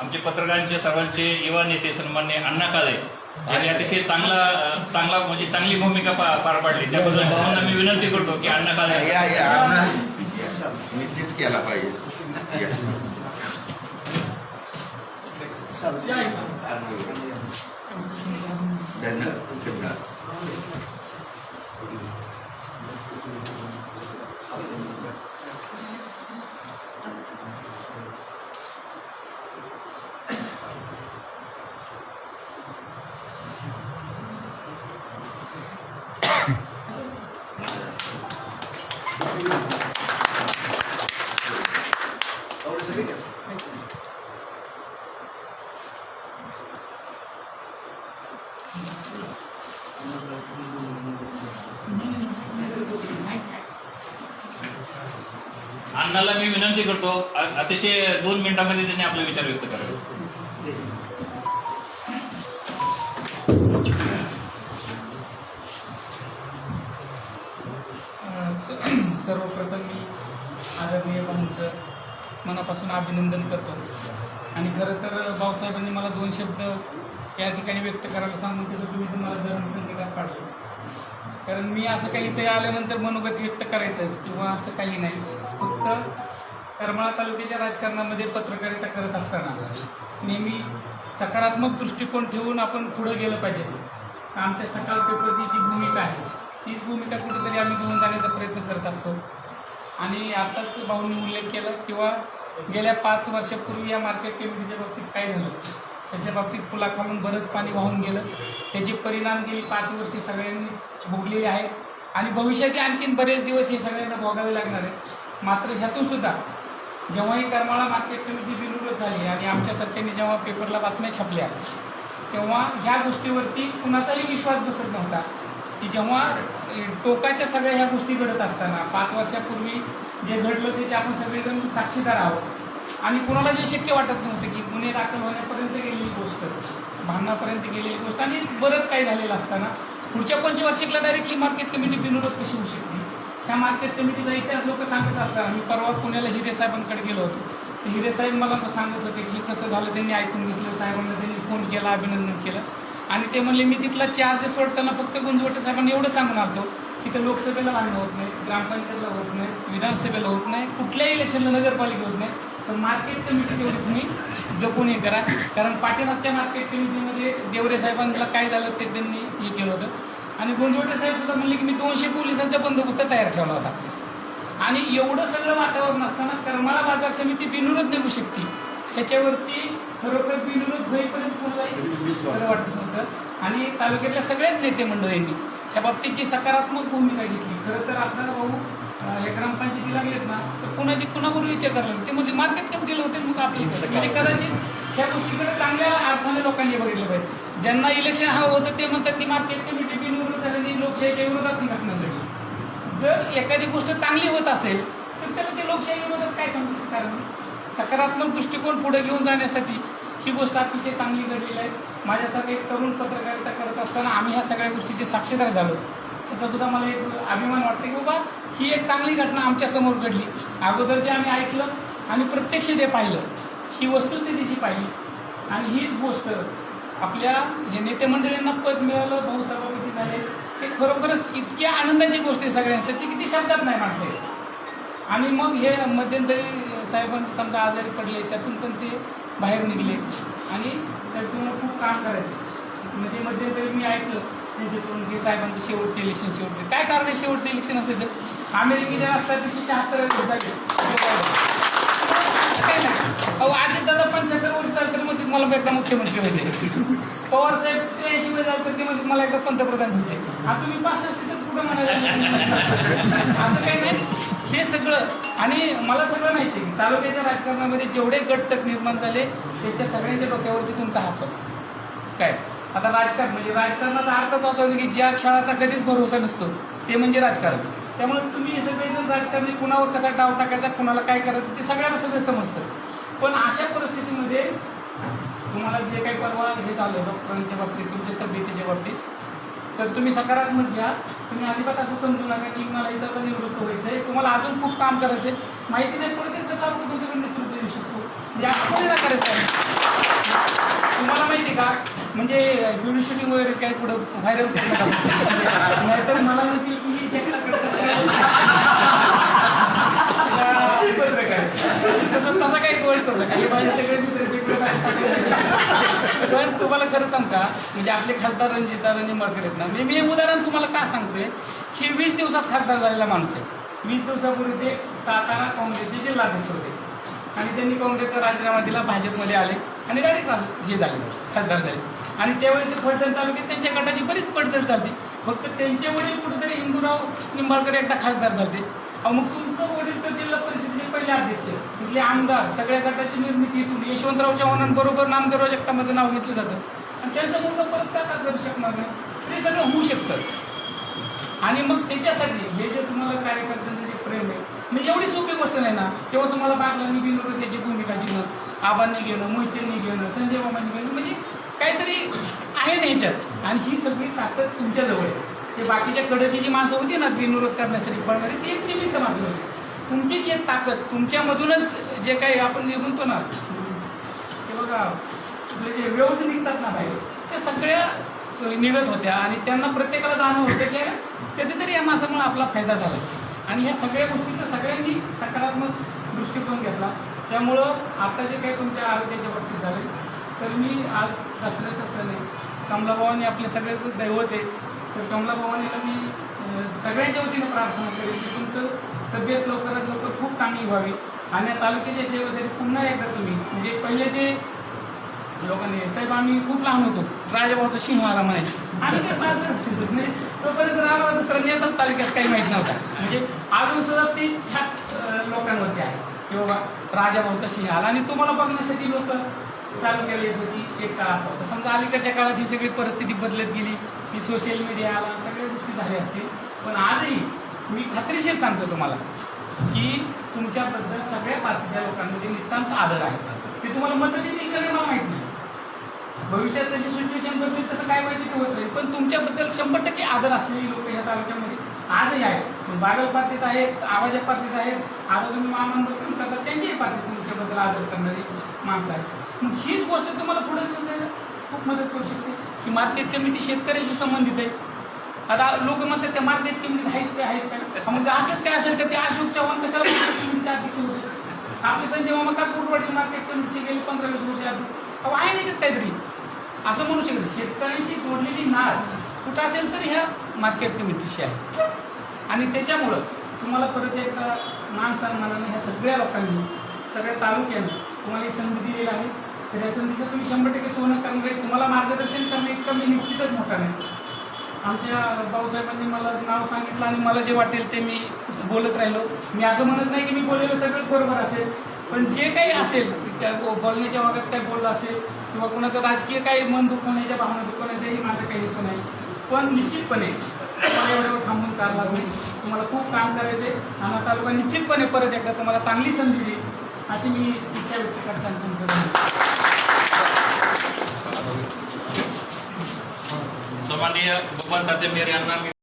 आमचे पत्रकारांचे सर्वांचे युवा नेते सन्मान्य अण्णा काळे यांनी अतिशय चांगला चांगला म्हणजे चांगली भूमिका पा- पार पाडली. त्याबद्दल भावांना मी विनंती करतो की अण्णा काळे या या निश्चित केला पाहिजे. धन्यवाद. धन्यवाद. अण्णाला मी विनंती करतो अतिशय दोन मिनिटांमध्ये त्यांनी आपले विचार व्यक्त करावे. सर्वप्रथम मी आदरणीय भाऊंचं मनापासून अभिनंदन करतो. आणि खरं तर भाऊसाहेबांनी मला दोन शब्द या ठिकाणी व्यक्त करायला सांगून त्याचं तुम्ही तुम्हाला धर्मसंकटात पाडलं. कारण मी असं काही इथे आल्यानंतर मनोगत व्यक्त करायचं किंवा असं काही नाही. फक्त करमाळा तालुक्याच्या राजकारणामध्ये पत्रकारिता करत असताना नेहमी सकारात्मक दृष्टिकोन ठेवून आपण पुढं गेलं पाहिजे. आमच्या सकाळ पेपरची जी भूमिका आहे तीच भूमिका कुठेतरी आम्ही घेऊन जाण्याचा प्रयत्न करत असतो. आणि आताच भाऊंनी उल्लेख केला किंवा गेल्या पाच वर्षापूर्वी या मार्केट कमिटीच्या बाबतीत काय झालं? त्याच्या बाबतीत पुलाखालून बरंच पाणी वाहून गेलं. त्याचे परिणाम गेली पाच वर्षे सगळ्यांनीच भोगलेले आहेत. आणि भविष्यात आणखीन बरेच दिवस हे सगळ्यांना भोगावे लागणार आहेत. मात्र ह्यातून सुद्धा जेव्हाही करमाळा मार्केट कमिटी बिनविरोध झाली आणि आमच्या सरकारने जेव्हा पेपरला बातम्या छापल्या तेव्हा ह्या गोष्टीवरती कुणाचाही विश्वास बसत नव्हता. की जेव्हा टोकाच्या सगळ्या ह्या गोष्टी घडत असताना पाच वर्षापूर्वी जे घडलं त्याचे आपण सगळेजण साक्षीदार आहोत आणि कुणाला जे शक्य वाटत नव्हतं की गुन्हे दाखल होण्यापर्यंत गेलेली गोष्ट भांडणापर्यंत गेलेली गोष्ट आणि बरंच काही झालेलं असताना पुढच्या पंचवार्षिकला डायरेक्ट ही मार्केट कमिटी बिनविरोध कशी होऊ शकते? ह्या मार्केट कमिटीचा इतिहास लोक सांगत असताना मी परवा पुण्याला हिरे साहेबांकडे गेलो होतो. तर हिरे साहेब मला सांगत होते की कसं झालं त्यांनी ऐकून घेतलं साहेबांना त्यांनी फोन केला अभिनंदन केलं. आणि ते म्हणले मी तिथला चार्जेस सोडताना फक्त गुंजवटे साहेबांना एवढं सांगून आलतो की ते लोकसभेला भांडणं होत नाही ग्रामपंचायतला होत नाही विधानसभेला होत नाही कुठल्याही इलेक्शनला नगरपालिका होत नाही. तर मार्केट कमिटी तेवढी तुम्ही जपून हे करा. कारण पाठीमागच्या मार्केट कमिटीमध्ये देवरे साहेबांना काय झालं ते त्यांनी हे केलं होतं. आणि गोंदवटे साहेब सुद्धा म्हणले की मी दोनशे पोलिसांचा बंदोबस्त तयार ठेवला होता. आणि एवढं सगळं वातावरण असताना करमाळा बाजार समिती बिनविरोध निघू शकते. ह्याच्यावरती खरोखर बिनविरोध होईपर्यंत कोणालाही वाटत नव्हतं. आणि तालुक्यातल्या सगळ्याच नेते मंडळींनी त्या बाबतीतची सकारात्मक भूमिका घेतली खरं तर आता भाऊ या ग्रामपंचायती लागलेत ना तर कुणाची कुणापूर्वी ते करलं ते म्हणजे मार्केट कमी केलं होते मग आपले म्हणजे कदाचित ह्या गोष्टीकडे चांगल्या अर्थाने लोकांनी बघितलं पाहिजे. ज्यांना इलेक्शन हवं होतं ते म्हणतात की मार्केट कमिटी बिनविरोध झालेली लोकशाहीच्या विरोधात ही घटना जर एखादी गोष्ट चांगली होत असेल तर त्याला ते लोकशाही विरोधात काय सांगण्याचं कारण? सकारात्मक दृष्टिकोन पुढे घेऊन जाण्यासाठी ही गोष्ट अतिशय चांगली घडलेली आहे. माझ्यासारखं एक तरुण पत्रकारिता करत असताना आम्ही ह्या सगळ्या गोष्टीचे साक्षीदार झालो. त्याचा सुद्धा मला एक अभिमान वाटते की बाबा ही एक चांगली घटना आमच्यासमोर घडली. अगोदर जे आम्ही ऐकलं आणि प्रत्यक्ष ते पाहिलं ही वस्तुस्थितीची पाहिली. आणि हीच गोष्ट आपल्या हे नेते मंडळींना पद मिळालं भाऊ सभापती झाले. हे खरोखरच इतक्या आनंदाची गोष्ट आहे सगळ्यांसाठी की ती शब्दात नाही म्हटले. आणि मग हे मध्यंतरी साहेबांनी समजा आजारी पडले त्यातून पण ते बाहेर निघले. आणि तर तुम्हाला खूप काम करायचं. म्हणजे मध्यंतरी मी ऐकलं त्यांच्याकडून की साहेबांचं शेवटचे इलेक्शन शेवटचे. काय कारण आहे शेवटचं इलेक्शन असायचं? अमेरिकेच्या राष्ट्राध्यक्ष शहात्तर झाले अहो आधी दादा पंच्याहत्तर वर्ष झालं तर मग मला एकदा मुख्यमंत्री व्हायचे. पवार साहेब त्र्याऐंशी वय झालं तर ते मला एकदा पंतप्रधान व्हायचे. आता तुम्ही पासष्टीतच कुठं म्हणायला असं काही नाही. हे सगळं आणि मला सगळं माहिती आहे की तालुक्याच्या राजकारणामध्ये जेवढे गटतट निर्माण झाले त्याच्या सगळ्यांच्या डोक्यावरती तुमचा हात होता. काय? आता राजकारण म्हणजे राजकारणाचा अर्थच असा की ज्या खेळाचा कधीच भरोसा नसतो ते म्हणजे राजकारण. त्यामुळे तुम्ही हे सगळेजण राजकारणी कुणावर कसा डाव टाकायचा कुणाला काय करायचं ते सगळ्यांना सगळं समजतं. पण अशा परिस्थितीमध्ये तुम्हाला जे काही परवा हे झालं डॉक्टरांच्या बाबतीत तुमच्या तब्येतीच्या बाबतीत तर तुम्ही सकारात्मक घ्या. तुम्ही अजिबात असं समजू नका की मला इथं निवृत्त व्हायचं आहे तुम्हाला अजून खूप काम करायचं आहे माहिती नाही परत तर आपण तुमच्याकडे नेतृत्व देऊ शकतो. म्हणजे असं कोणी ना करायचं आहे आहे का? म्हणजे व्हिडिओ शूटिंग वगैरे काय पुढं व्हायरल नाहीतर मला म्हणतील की ही त्याच्याकडे पत्रकार तसं तसा काही गोष्ट होता काही माझे सगळे मित्र तिकडे बाहेर. पण तुम्हाला खरं सांग का? म्हणजे आपले खासदार रणजित निंबाळकर आहेत ना. मी मी उदाहरण तुम्हाला का सांगतोय? की वीस दिवसात खासदार झालेला माणूस आहे. वीस दिवसापूर्वी ते सातारा काँग्रेसचे जिल्हाध्यक्ष होते. आणि त्यांनी काँग्रेसचा राजीनामा दिला भाजपमध्ये आले आणि डायरेक्ट हे झाले खासदार झाले. आणि त्यावेळी ते फलटण तालुक्यात त्यांच्या गटाची बरीच पडझड चालते फक्त त्यांचे वडील कुठेतरी हिंदूराव निंबाळकर एकदा खासदार झाले. अहो मग तुमचं वडील तर जिल्हा परिषदेचे पहिले अध्यक्ष तिथले आमदार सगळ्या गटाची निर्मिती इथून यशवंतराव चव्हाणांबरोबर नामदेवराव जगतापाचं नाव घेतलं जातं. आणि त्यांचा मुलगा परत का का करू शकणार नाही? ते सगळं होऊ शकतं. आणि मग त्याच्यासाठी हे जे तुम्हाला कार्यकर्त्यांचं जे प्रेम आहे म्हणजे एवढी सोपी गोष्ट नाही ना तेव्हा तुम्हाला बागलांनी घेणं त्याची भूमिका घेणं आबांनी घेणं मोहितेंनी घेणं संजय बाबांनी घेणं म्हणजे काहीतरी आहे ना याच्यात. आणि ही सगळी ताकद तुमच्याजवळ आहे. ते बाकीच्या कडची जी माणसं होती ना बिनविरोध करण्यासाठी पळणारी ती एक निमित्त मात्र होती. तुमची जी ताकद तुमच्यामधूनच जे काही आपण जे म्हणतो ना ते बघा म्हणजे जे व्यवस्थित निघतात ना बाहेर. त्या सगळ्या निघत होत्या आणि त्यांना प्रत्येकाला जाणवं होतं की कधीतरी या मासामुळे आपला फायदा झाला. आणि ह्या सगळ्या गोष्टीचा सगळ्यांनी सकारात्मक दृष्टिकोन घेतला. त्यामुळं आता जे काही तुमच्या आरोग्याच्या बाबतीत झाले तर मी आज दसऱ्याचा सण आहे. कमलाभावानी आपले सगळ्याचं दैवत आहे तर कमलाभावानीला मी सगळ्यांच्या वतीनं प्रार्थना करेन की तुमचं तब्येत लवकरात लवकर खूप चांगली व्हावी. आणि या तालुक्याच्या सेवेसाठी पुन्हा एकदा तुम्ही म्हणजे पहिले जे लोकांनी साहेब आम्ही खूप लहान होतो. राजाभाऊचा सिंह आला म्हणायचे. आम्ही ते पाच शिजत नाही. तोपर्यंत आम्हाला दुसरा नेताच तालुक्यात काही माहीत नव्हता. म्हणजे अजून सुद्धा ती छात लोकांमध्ये लोकांवरती आहे. की बाबा राजाभाऊचा सिंह आला. आणि तुम्हाला बघण्यासाठी लोक तालुक्याला येत होती. एक काळ असा होता. समजा अलीकडच्या काळात ही सगळी परिस्थिती बदलत गेली. की सोशल मीडिया आला. सगळ्या गोष्टी झाल्या असतील. पण आजही मी खात्रीशीर सांगतो तुम्हाला की तुमच्याबद्दल सगळ्या पार्टीच्या लोकांमध्ये नितांत आदर आहे. ते तुम्हाला मतं देतील का मला माहीत नाही. भविष्यात जशी सिच्युएशन बदलेल तसं काय व्हायचं ते होत नाही. पण तुमच्याबद्दल शंभर टक्के आदर असलेली लोक या तालुक्यामध्ये आजही आहेत. बागल पार्टीत आहेत आवाजा पार्टीत आहेत आता तुम्ही महामंडळ करतात त्यांच्याही पार्टीत तुमच्याबद्दल आदर करणारी माणसं आहेत. मग हीच गोष्ट तुम्हाला पुढे घेऊन जायला खूप मदत करू शकते. की मार्केट कमिटी शेतकऱ्याशी संबंधित आहे. आता लोक म्हणतात त्या मार्केट कमिटीत आहेच काय आहेच काय? म्हणजे असंच काय असेल तर ते अशोक चव्हाण कशाला मार्केट कमिटीचे अध्यक्ष होते? आपले संजय मामा का कुरवाडी मार्केट कमिटीचे गेले पंधरा वीस वर्ष अध्यक्ष आहे नाही त्याच्यात काहीतरी. असं म्हणू शकत शेतकऱ्यांशी जोडलेली नाळ कुठं असेल तर ह्या मार्केट कमिटीशी आहे. आणि त्याच्यामुळं तुम्हाला परत एकदा मान सन्मानाने ह्या सगळ्या लोकांनी सगळ्या तालुक्यांनी तुम्हाला ही संधी दिलेली आहे. तर या संधीचं तुम्ही शंभर टक्के सोनं करणार आहे तुम्हाला मार्गदर्शन करणं इतकं मी निश्चितच मोठा नाही आमच्या भाऊसाहेबांनी मला नाव सांगितलं आणि मला जे वाटेल ते मी बोलत राहिलो. मी असं म्हणत नाही की मी बोललेलं सगळंच बरोबर असेल पण जे काही असेल त्या बोलण्याच्या भागात काही बोललं असेल किंवा कुणाचं राजकीय काही मन दुखवण्याच्या भावना दुखवण्याचाही माझं काही हेतू नाही. पण निश्चितपणे तुम्हाला एवढ्यावर थांबून चालणार नाही. तुम्हाला खूप काम करायचे आणि तालुका निश्चितपणे परत एकदा तुम्हाला चांगली संधी देईल अशी मी इच्छा व्यक्त करताना तुमचं धन्यवाद. सन्माननीय बबन ताते मेर यांना मी